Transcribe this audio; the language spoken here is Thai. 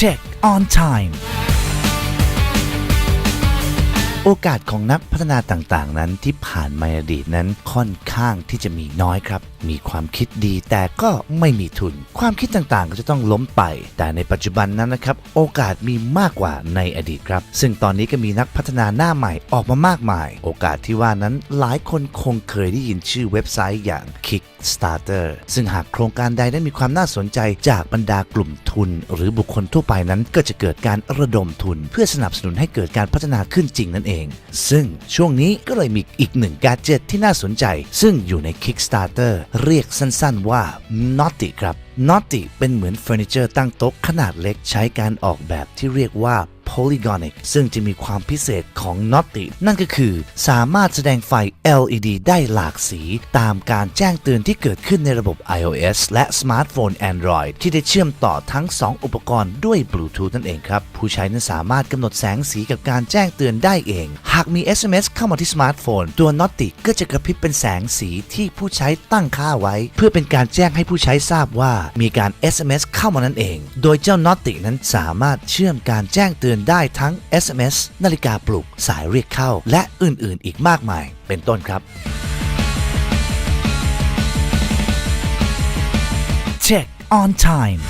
Check on time โอกาสของนักพัฒนาต่างๆ นั้นที่ผ่านมาอดีตนั้นค่อนข้างที่จะมีน้อยครับ มีความคิดดีแต่ก็ไม่มีทุน ความคิดต่างๆ ก็จะต้องล้มไป แต่ในปัจจุบันนั้นนะครับ โอกาสมีมากกว่าในอดีตครับ ซึ่งตอนนี้ก็มีนักพัฒนาหน้าใหม่ออกมามากมาย โอกาสที่ว่านั้นหลายคนคงเคยได้ยินชื่อเว็บไซต์อย่าง Kickstarter ซึ่งหากโครงการใดได้มีความน่าสนใจจากบรรดากลุ่มทุน หรือบุคคลทั่วไปนั้นก็จะเกิดการระดมทุน เพื่อสนับสนุนให้เกิดการพัฒนาขึ้นจริงนั่นเองซึ่งช่วงนี้ก็เลยมีอีกหนึ่งการเจ็ตที่น่าสนใจ ซึ่งอยู่ใน Kickstarter เรียกสั้นๆว่า n o t t y ครับ n o t t y เป็นเหมือนเฟอร์นิเจอร์ตั้งโต๊ะขนาดเล็กใช้การออกแบบที่เรียกว่า Polygonic ซึ่งจะมีความพิเศษของ Naughty นั่นก็คือ สามารถแสดงไฟ LED ได้หลากสี ตามการแจ้งเตือนที่เกิดขึ้นในระบบ iOS และสมาร์ทโฟน Android ที่ได้เชื่อมต่อทั้ง 2 อุปกรณ์ด้วย Bluetooth นั่นเองครับ ผู้ใช้นั้นสามารถกำหนดแสงสีกับการแจ้งเตือนได้เอง หากมี SMS เข้ามาที่สมาร์ทโฟน ตัว Naughty ก็จะกระพริบเป็นแสงสีที่ผู้ใช้ตั้งค่าไว้ เพื่อเป็นการแจ้งให้ผู้ใช้ทราบว่ามีการ SMS เข้ามานั่นเอง โดยเจ้า Naughty นั้นสามารถเชื่อมการแจ้งเตือนนได้ทั้ง SMS นาฬิกาปลุกสายเรียกเข้า และอื่นๆ อีกมากมาย เป็นต้นครับ Check on time